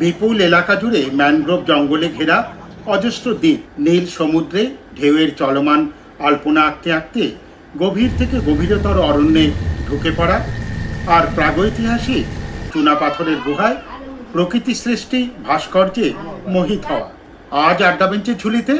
বিপুল এলাকা জুড়ে ম্যানগ্রোভ জঙ্গলে ঘেরা অজস্র দ্বীপ, নীল সমুদ্রে ঢেউয়ের চলমান আলপনা আঁকতে আঁকতে গভীর থেকে গভীরতর অরণ্যে ঢুকে পড়া আর প্রাগৈতিহাসিক চুনাপাথরের গুহায় প্রকৃতি সৃষ্টি ভাস্কর্যে মোহিত হওয়া। আজ আড্ডা বেঞ্চের ঝুলিতে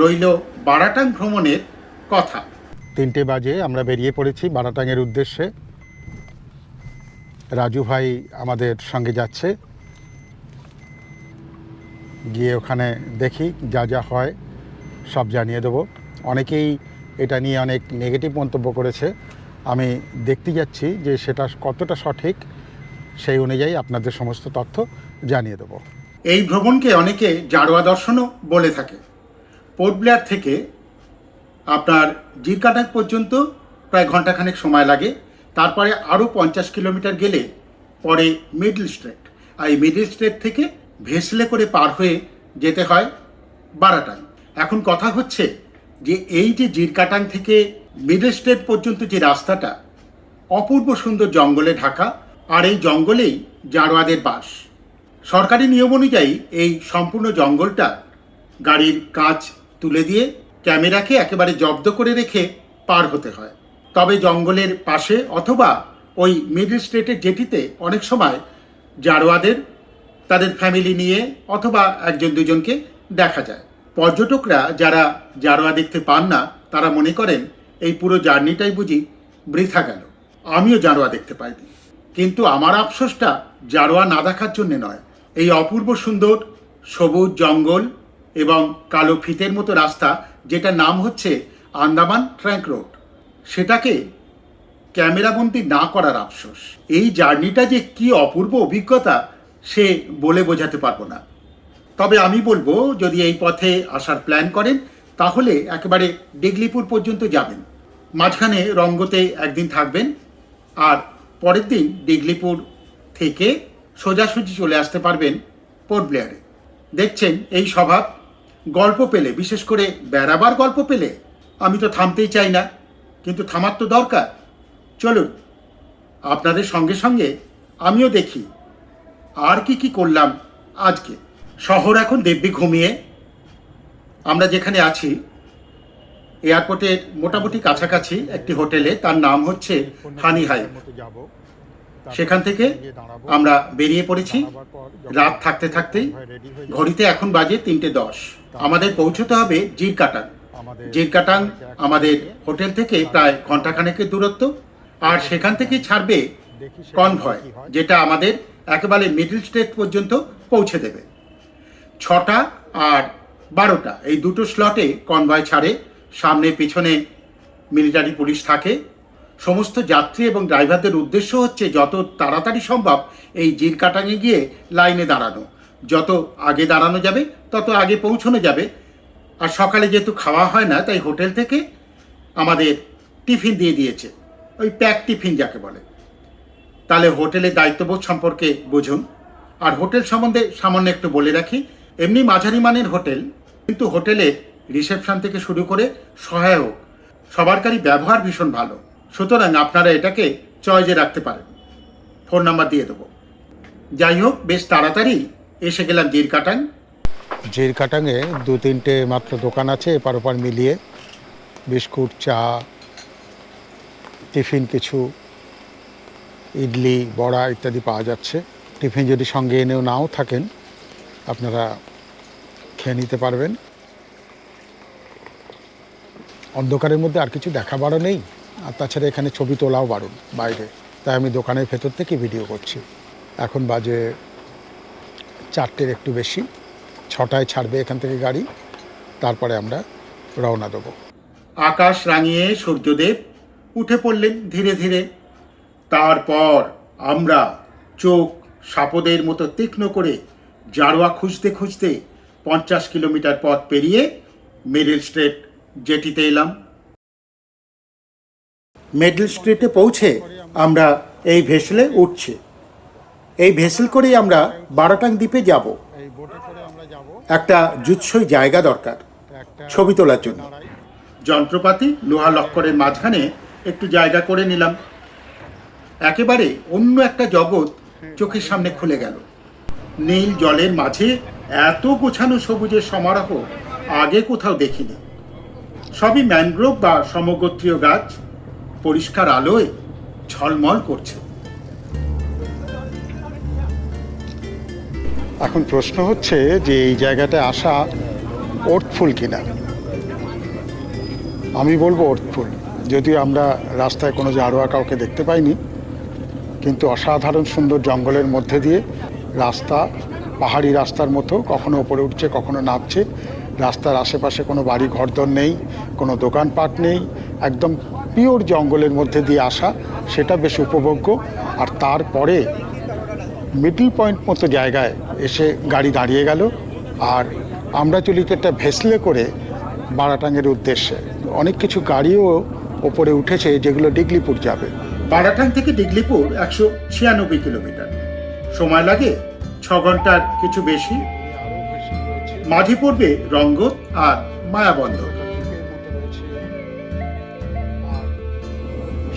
রইল বারাটাং ভ্রমণের কথা। তিনটে বাজে আমরা বেরিয়ে পড়েছি বারাটাংয়ের উদ্দেশ্যে। রাজু ভাই আমাদের সঙ্গে যাচ্ছে। গিয়ে ওখানে দেখি যা যা হয়, সব জানিয়ে দেবো। অনেকেই এটা নিয়ে অনেক নেগেটিভ মন্তব্য করেছে। আমি দেখতে যাচ্ছি যে সেটা কতটা সঠিক, সেই অনুযায়ী আপনাদের সমস্ত তথ্য জানিয়ে দেবো। এই ভ্রমণকে অনেকে জারোয়া দর্শনও বলে থাকে। পোর্ট ব্লেয়ার থেকে আপনার জিরকাটাক পর্যন্ত প্রায় ঘন্টাখানেক সময় লাগে। তারপরে আরও পঞ্চাশ কিলোমিটার গেলে পরে মিডল স্ট্রেট। আর এই মিডল স্ট্রেট থেকে ভেসলে করে পার হয়ে যেতে হয় বারাটাং এখন কথা হচ্ছে যে এই যে জিরকাটাং থেকে মিডল স্ট্রেট পর্যন্ত যে রাস্তাটা, অপূর্ব সুন্দর জঙ্গলে ঢাকা আর এই জঙ্গলেই জারোয়াদের বাস। সরকারি নিয়ম অনুযায়ী এই সম্পূর্ণ জঙ্গলটা গাড়ির কাজ তুলে দিয়ে ক্যামেরাকে একেবারে জব্দ করে রেখে পার হতে হয়। তবে জঙ্গলের পাশে অথবা ওই মিডল স্ট্রেটের জেটিতে অনেক সময় জারোয়াদের তাদের ফ্যামিলি নিয়ে অথবা একজন দুজনকে দেখা যায়। পর্যটকরা যারা জারোয়া দেখতে পান না, তারা মনে করেন এই পুরো জার্নিটাই বুঝি বৃথা গেল। আমিও জারোয়া দেখতে পাইনি। কিন্তু আমার আফসোসটা জারোয়া না দেখার জন্য নয়। এই অপূর্ব সুন্দর সবুজ জঙ্গল এবং কালো ফিতের মতো রাস্তা, যেটার নাম হচ্ছে আন্দামান ট্র্যাঙ্ক রোড, সেটাকে ক্যামেরাবন্দি না করার আফসোস। এই জার্নিটা যে কি অপূর্ব অভিজ্ঞতা সে বলে বোঝাতে পারব না। তবে আমি বলব, যদি এই পথে আসার প্ল্যান করেন, তাহলে একেবারে ডিগলিপুর পর্যন্ত যাবেন। মাঝখানে রঙ্গতে একদিন থাকবেন, আর পরের দিন ডিগলিপুর থেকে সোজাসুজি চলে আসতে পারবেন পোর্ট ব্লেয়ারে দেখছেন, এই স্বভাব গল্প পেলে, বিশেষ করে বেড়াবার গল্প পেলে, আমি তো থামতেই চাই না। কিন্তু থামার তো দরকার। চলুন, আপনাদের সঙ্গে সঙ্গে আমিও দেখি আর কি কি করলাম আজকে? শহর এখন দেব্যি ঘুমিয়ে। আমরা যেখানে আছি, এয়ারপোর্টের মোটামুটি কাছাকাছি একটি হোটেলে, তার নাম হচ্ছে হানি হাই সেখান থেকে আমরা বেরিয়ে পড়েছি। রাত থাকতে থাকতেই ঘড়িতে এখন বাজে তিনটে দশ। আমাদের পৌঁছতে হবে জিরকাটাং। জিরকাটাং আমাদের হোটেল থেকে প্রায় ঘন্টাখানেকের দূরত্ব। আর সেখান থেকে ছাড়বে কনভয়, যেটা আমাদের একেবারে মিডিল স্টেট পর্যন্ত পৌঁছে দেবে। ছটা আর বারোটা, এই দুটো স্লটে কনভয় ছাড়ে, সামনে পিছনে মিলিটারি পুলিশ থাকে। সমস্ত যাত্রী এবং ড্রাইভারদের উদ্দেশ্য হচ্ছে যত তাড়াতাড়ি সম্ভব এই জির জিরকাটাঙে গিয়ে লাইনে দাঁড়ানো। যত আগে দাঁড়ানো যাবে, তত আগে পৌঁছানো যাবে। আর সকালে যেহেতু খাওয়া হয় না, তাই হোটেল থেকে আমাদের টিফিন দিয়ে দিয়েছে। ওই প্যাক টিফিন যাকে বলে। তাহলে হোটেলের দায়িত্ববোধ সম্পর্কে বুঝুন। আর হোটেল সম্বন্ধে সামান্য একটু বলে রাখি, এমনি মাঝারি মানের হোটেল, কিন্তু হোটেলের রিসেপশন থেকে শুরু করে সহায়ক, সবারকারই ব্যবহার ভীষণ ভালো। সুতরাং আপনারা এটাকে চয়েজে রাখতে পারেন। ফোন নাম্বার দিয়ে দেবো। যাই হোক, বেশ তাড়াতাড়ি এসে গেলাম জিরকাটাং জিরকাটাঙে দু তিনটে মাত্র দোকান আছে, এপার ওপার মিলিয়ে। বিস্কুট, চা, টিফিন কিছু ইডলি, বড়া ইত্যাদি পাওয়া যাচ্ছে। টিফিন যদি সঙ্গে এনেও নাও থাকেন, আপনারা খেয়ে নিতে পারবেন। অন্ধকারের মধ্যে আর কিছু দেখা বারো নেই। আর তাছাড়া এখানে ছবি তোলাও বারণ বাইরে। তাই আমি দোকানের ভেতর থেকে ভিডিও করছি। এখন বাজে চারটের একটু বেশি। ছটায় ছাড়বে এখান থেকে গাড়ি। তারপরে আমরা রওনা দেবো। আকাশ রাঙিয়ে সূর্যদেব উঠে পড়লেন ধীরে ধীরে। তারপর আমরা চোখ সাপদের মতো তীক্ষ্ণ করে জারোয়া খুঁজতে খুঁজতে পঞ্চাশ কিলোমিটার পথ পেরিয়ে মিডল স্ট্রিট জেটিতে এলাম। মিডল স্ট্রিটে পৌঁছে আমরা এই ভেসেলে উঠছি। এই ভেসেল করেই আমরা বারোটাং দ্বীপে যাব। একটা জুৎসই জায়গা দরকার, ছবি তোলার জন্য। যন্ত্রপাতি, লোহা লক্করের মাঝখানে একটু জায়গা করে নিলাম। একেবারে অন্য একটা জগৎ চোখের সামনে খুলে গেল। নীল জলের মাঝে এত গোছানো সবুজের সমারোহ আগে কোথাও দেখিনি। সবই ম্যানগ্রোভ বা সমগোত্রীয় গাছ, পরিষ্কার আলোয় ঝলমল করছে। এখন প্রশ্ন হচ্ছে যে এই জায়গাটায় আসা অর্থফুল কিনা? আমি বলব অর্থফুল। যদিও আমরা রাস্তায় কোনো জারোয়া কাউকে দেখতে পাইনি কিন্তু অসাধারণ সুন্দর জঙ্গলের মধ্যে দিয়ে রাস্তা, পাহাড়ি রাস্তার মতো, কখনো ওপরে উঠছে, কখনো নামছে। রাস্তার আশেপাশে কোনো বাড়ি, ঘরদর নেই, কোনো দোকানপাট নেই। একদম পিওর জঙ্গলের মধ্যে দিয়ে আসা, সেটা বেশ উপভোগ্য। আর তারপরে মিডল পয়েন্ট মতো জায়গায় এসে গাড়ি দাঁড়িয়ে গেল। আর আমরা চলি তো একটা ভেসলে করে বারাটাঙ্গের উদ্দেশ্যে। অনেক কিছু গাড়িও ওপরে উঠেছে, যেগুলো ডিগলিপুর যাবে। বারাটাং থেকে ডিগলিপুর একশো ছিয়ানব্বই কিলোমিটার। সময় লাগে ছ ঘণ্টার কিছু বেশি। মাঝে পড়বে রঙ্গ আর মায়াবন্ধ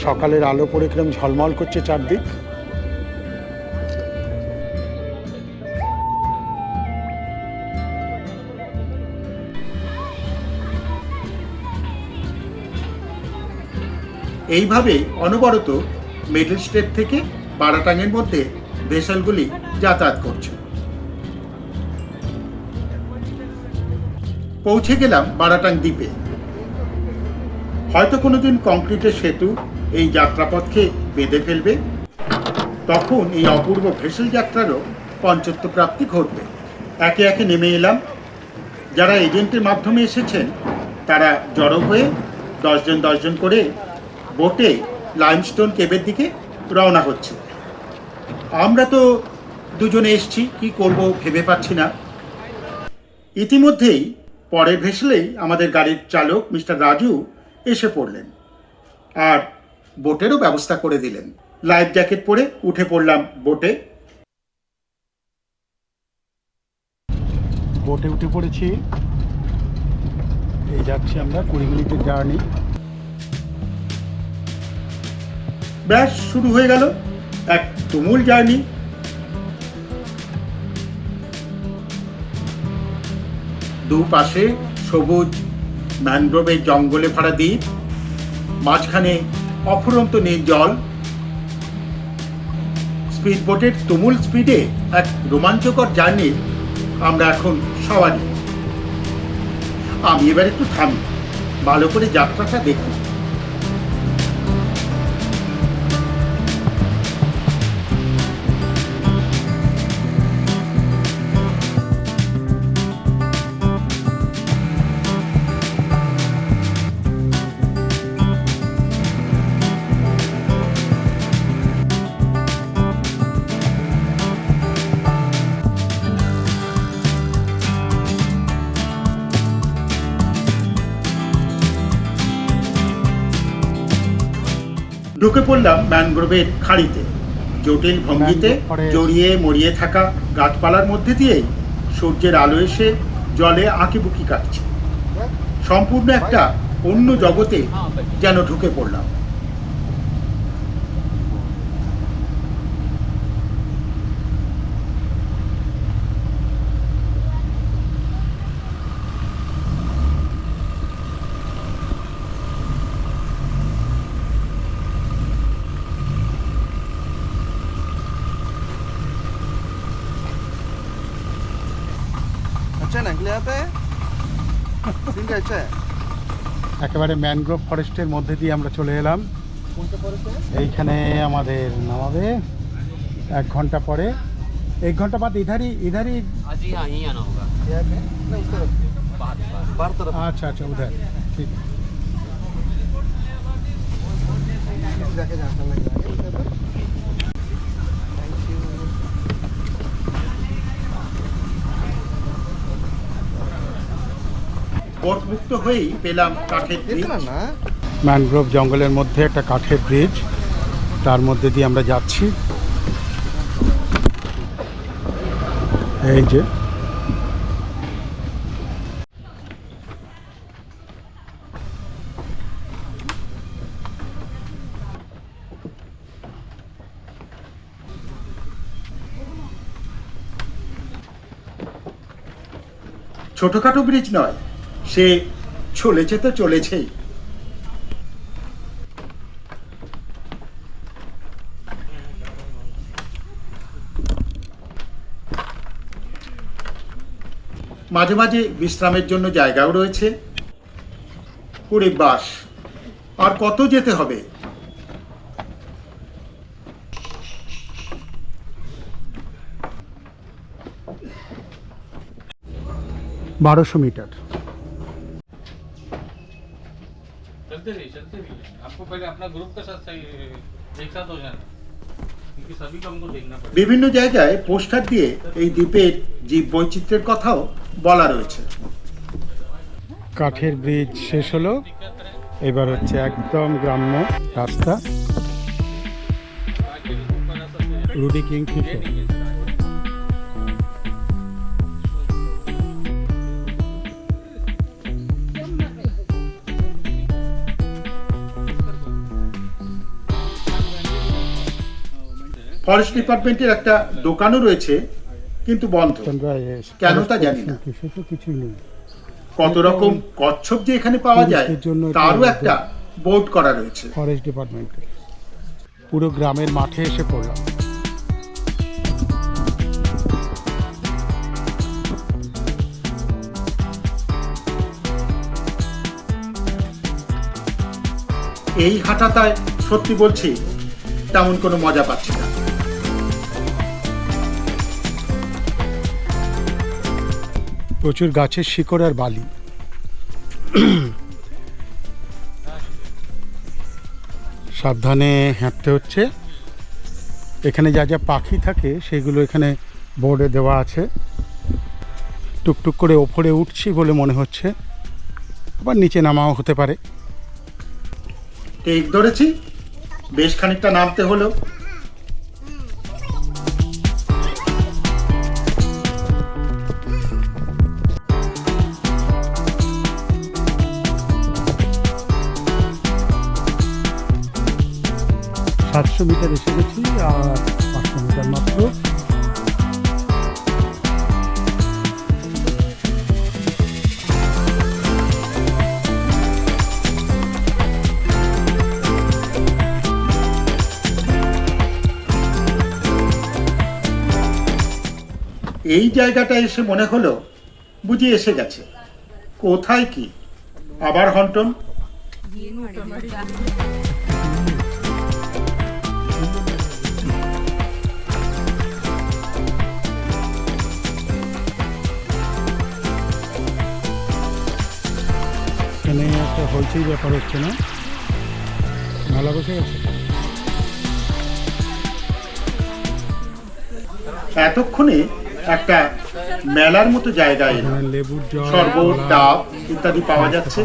সকালের আলো পরে কিরম ঝলমল করছে চারদিক। এইভাবে অনবরত মিডল স্টেট থেকে বারাটাঙের মধ্যে ভেসেলগুলি যাতায়াত করছে। পৌঁছে গেলাম বারাটাং দ্বীপে। হয়তো কোনোদিন কংক্রিটের সেতু এই যাত্রাপথকে বেঁধে ফেলবে। তখন এই অপূর্ব ভেসেল যাত্রারও পঞ্চত্ব প্রাপ্তি ঘটবে। একে একে নেমে এলাম। যারা এজেন্টের মাধ্যমে এসেছেন, তারা জড়ো হয়ে দশজন দশজন করে বোটে লাইমস্টোন কেবের দিকে রওনা হচ্ছে। আমরা তো দুজনে এসছি, কি করব ভেবে পাচ্ছি না। ইতিমধ্যেই পরের ভেসলেই আমাদের গাড়ির চালক মিস্টার রাজু এসে পড়লেন আর বোটেরও ব্যবস্থা করে দিলেন। লাইফ জ্যাকেট পরে উঠে পড়লাম বোটে। বোটে উঠে পড়েছি। এই যাচ্ছি আমরা কুড়ি মিনিটের জার্নি। ব্যাস, শুরু হয়ে গেল এক তুমুল জার্নি। দুপাশে সবুজ ম্যানগ্রোভের জঙ্গলে ভরা দ্বীপ, মাঝখানে অফুরন্ত নীল জল। স্পিড বোটের তুমুল স্পিডে এক রোমাঞ্চকর জার্নির আমরা এখন সবারই আমি এবার একটু থামি, ভালো করে যাত্রাটা দেখি। ঢুকে পড়লাম ম্যানগ্রোভের খাড়িতে। জটিল ভঙ্গিতে জড়িয়ে মরিয়ে থাকা গাছপালার মধ্যে দিয়েই সূর্যের আলো এসে জলে আঁকিবুকি কাটছে। সম্পূর্ণ একটা অন্য জগতে যেন ঢুকে পড়লাম। একেবারে ম্যানগ্রোভ ফরেস্টের মধ্যে দিয়ে আমরা চলে এলাম। এইখানে আমাদের নামাবে। এক ঘণ্টা পরে। এক ঘণ্টা বাদ ইধারি ইধারি আচ্ছা আচ্ছা উধার। ঠিক। উদ্বুদ্ধ হয়েই পেলাম কাঠের ব্রিজ ম্যানগ্রোভ জঙ্গলের মধ্যে একটা কাঠের ব্রিজ তার মধ্যে দিয়ে আমরা যাচ্ছি। এই যে। ছোটখাটো ব্রিজ নয় সে চলেছে তো চলেছেই। মাঝে মাঝে বিশ্রামের জন্য জায়গাও রয়েছে। ওরে বাস, আর কত যেতে হবে? বারোশো মিটার। आपको पहले अपना ग्रुप के साथ सही एक साथ हो जाना क्योंकि सभी को हमको देखना पड़ेगा বিভিন্ন জায়গায় পোস্টার দিয়ে এই দ্বীপের জীব বৈচিত্র্যের কথাও বলা রয়েছে কাঠের ব্রিজ শেষ হলো এবার হচ্ছে একদম গ্রাম্য রাস্তা রুডি কিং ফিশার ফরেস্ট ডিপার্টমেন্টের একটা দোকানও রয়েছে কিন্তু বন্ধ। কেন তা জানি না। কত রকম কচ্ছপ যে এখানে পাওয়া যায় তারও একটা- বোর্ড করা রয়েছে। ফরেস্ট ডিপার্টমেন্টের পুরো গ্রামের মাঠে এসে পড়লাম। এই হাঁটাতায় সত্যি বলছি তেমন কোনো মজা পাচ্ছি না। প্রচুর গাছের শিকড় আর বালি। সাবধানে হাঁটতে হচ্ছে। এখানে যা যা পাখি থাকে, সেগুলো এখানে বোর্ডে দেওয়া আছে। টুকটুক করে ওপরে উঠছি বলে মনে হচ্ছে। আবার নিচে নামাও হতে পারে। ঠিক ধরেছি, বেশ খানিকটা নামতে হলো সাতশো মিটার এসে গেছি, আর পাঁচশো মিটার মাত্র। এই জায়গাটা এসে মনে হলো বুঝি এসে গেছে। কোথায় কি? আবার হন্টন? একটা হইচই ব্যাপার হচ্ছে না। নালা বসে গেছে। এতক্ষণে একটা মেলার মতো জায়গায় লেবুর শরবত ডাব ইত্যাদি হ্যাঁ, পাওয়া যাচ্ছে।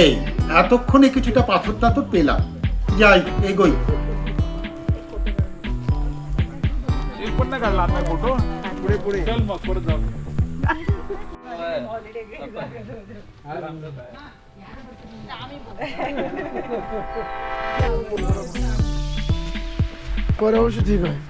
এই এতক্ষণে কিছুটা পাথর টাথর পেলাম। যাই এগোই। पण नाही काढला आता फोटो. पुढे पुढे. चल मग परत जाऊ. कोरवशी ठीक आहे.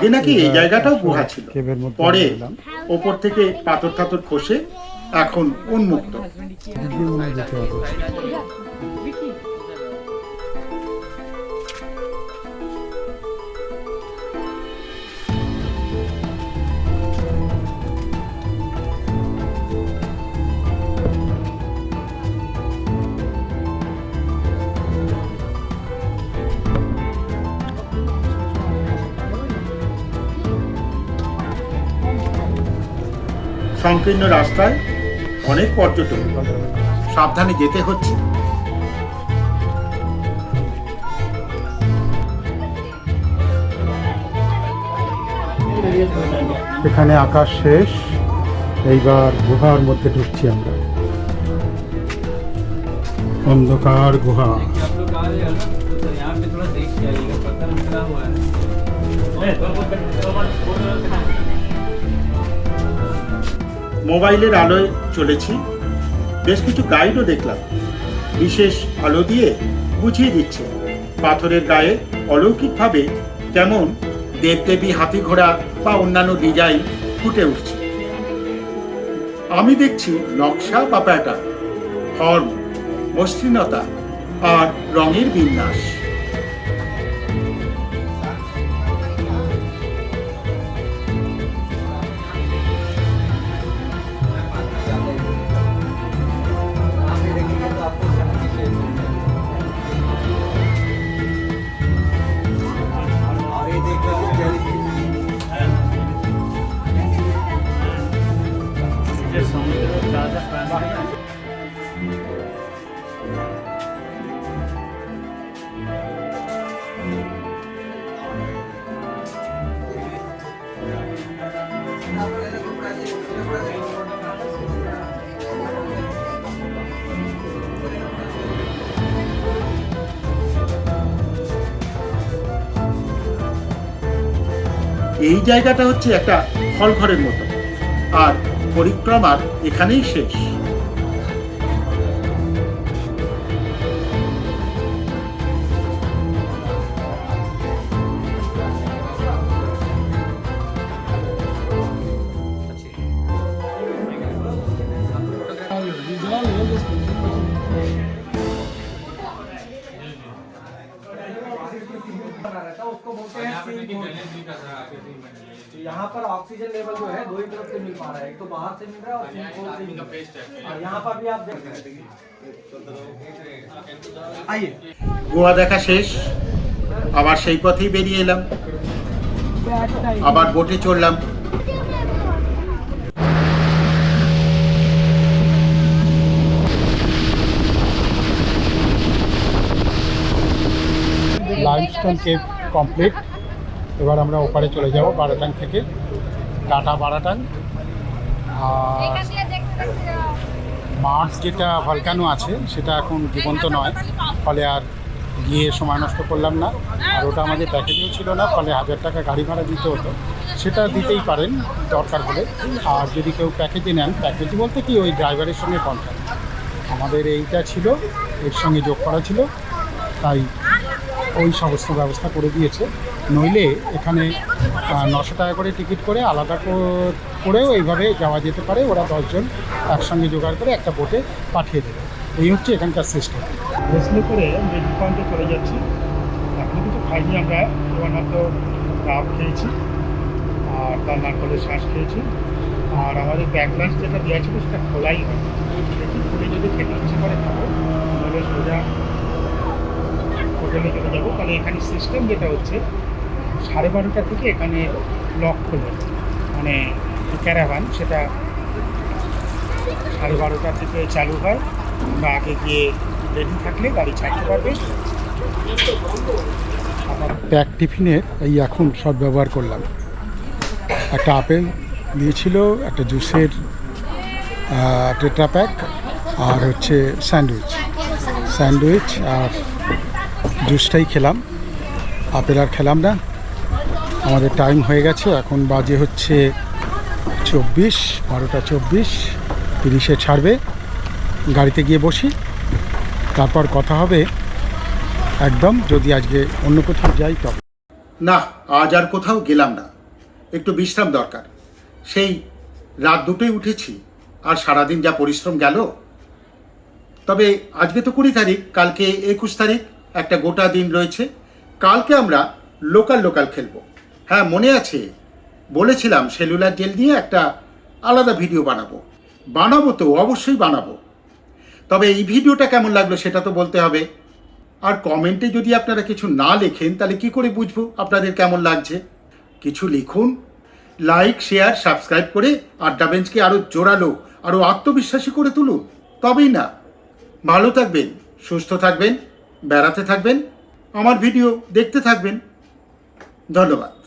আগে নাকি এই জায়গাটাও গুহা ছিল। পরে এলাম। ওপর থেকে পাথর টাথর খসে এখন উন্মুক্ত। সংকীর্ণ রাস্তায় অনেক পর্যটক সাবধানে যেতে হচ্ছে। এখানে আকাশ শেষ এইবার গুহার মধ্যে ঢুকছি আমরা। অন্ধকার গুহা। মোবাইলের আলোয় চলেছি। বেশ কিছু গাইডও দেখলাম। বিশেষ আলো দিয়ে বুঝিয়ে দিচ্ছে, পাথরের গায়ে অলৌকিকভাবে কেমন দেবদেবী হাতি ঘোড়া বা অন্যান্য ডিজাইন ফুটে উঠছে। আমি দেখছি নকশা বা প্যাটার্ন ফর্ম মসৃণতা আর রঙের বিন্যাস। এই জায়গাটা হচ্ছে একটা হল ঘরের মতো। আর পরিক্রমার এখানেই শেষ। रहता है उसको बोलते हैं यहाँ पे seal देखिए board। गणेश जी का था आकृति में ये। तो यहाँ पर ऑक्सीजन लेवल जो है दो ही तरफ से मिल पा रहा है एक तो बाहर से मिल रहा है और यहाँ सील एक बोर्ड से आदमी मिल का रहा पेस्ट है है और यहाँ पर भी आप देख सकते हैं आइए গোয়া দেখা শেষ আবার সেই পথেই বেরিয়ে এলাম আবার বোটে চড়লাম লাইমস্টোন কমপ্লিট এবার আমরা ওপারে চলে যাব বারাটাং থেকে। টাটা বারাটাং আর মার্স যেটা ভলকানো আছে, সেটা এখন জীবন্ত নয়। ফলে আর গিয়ে সময় নষ্ট করলাম না। আর ওটা আমাদের প্যাকেজেও ছিল না, ফলে হাজার টাকা গাড়ি ভাড়া দিতে হতো। সেটা দিতেই পারেন, দরকার হলে। আর যদি কেউ প্যাকেজে নেন প্যাকেজ বলতে কি, ওই ড্রাইভারের সঙ্গে কন্ট্যাক্ট আমাদের এইটা ছিল, এর সঙ্গে যোগ করা ছিল। তাই ওই সমস্ত ব্যবস্থা করে দিয়েছে। নইলে এখানে নশো টাকা করে টিকিট করে আলাদা করেও এইভাবে যাওয়া যেতে পারে। ওরা দশজন একসঙ্গে জোগাড় করে একটা বোটে পাঠিয়ে দেবে। এই হচ্ছে এখানকার সিস্টেম ভেসলে করে পয়েন্টে চলে যাচ্ছি। এখনও কিছু খাইনি আমরা। কেবলমাত্র ডাব খেয়েছি আর তার নারকলের শ্বাস খেয়েছি। আর আমাদের ব্যাক লাঞ্চ যেটা দেওয়া ছিল সেটা খোলাই হয় দেখি খুলে যদি খেতে ইচ্ছে করে খাব, তাহলে সোজা হোটেলে চলে যাব তাহলে এখানে সিস্টেম যেটা হচ্ছে, সাড়ে বারোটা থেকে এখানে লক খোলে মানে ক্যারাভান সেটা সাড়ে বারোটা থেকে চালু হয় আমরা আগে গিয়ে রেডি থাকলে গাড়ি ছাড়তে পারবে। প্যাক টিফিনের এই এখন সব ব্যবহার করলাম। একটা আপেল দিয়েছিল, একটা জুসের টেট্রা প্যাক, আর হচ্ছে স্যান্ডউইচ। স্যান্ডউইচ আর জুসটাই খেলাম। আপেল আর খেলাম না। আমাদের টাইম হয়ে গেছে, এখন বাজে হচ্ছে চব্বিশ, বারোটা চব্বিশ, তিরিশে ছাড়বে। গাড়িতে গিয়ে বসি। তারপর কথা হবে একদম, যদি আজকে অন্য কোথাও যাই তবে না, আজ আর কোথাও গেলাম না। একটু বিশ্রাম দরকার। সেই রাত দুটোই উঠেছি, আর সারাদিন যা পরিশ্রম গেল। তবে আজকে তো কুড়ি তারিখ, কালকে একুশ তারিখ। একটা গোটা দিন রয়েছে। কালকে আমরা লোকাল লোকাল খেলব। হ্যাঁ মনে আছে? বলেছিলাম সেলুলার জেল দিয়ে একটা আলাদা ভিডিও বানাবো। বানাবো তো, অবশ্যই বানাবো। তবে এই ভিডিওটা কেমন লাগল সেটা তো বলতে হবে। আর কমেন্টে যদি আপনারা কিছু না লেখেন, তাহলে কি করে বুঝব আপনাদের কেমন লাগছে? কিছু লিখুন লাইক শেয়ার সাবস্ক্রাইব করে আড্ডা বেঞ্চকে আরও জোরালো আরও আত্মবিশ্বাসী করে তুলুন। তবেই না। ভালো থাকবেন, সুস্থ থাকবেন। বেড়াতে থাকবেন আমার ভিডিও দেখতে থাকবেন। ধন্যবাদ।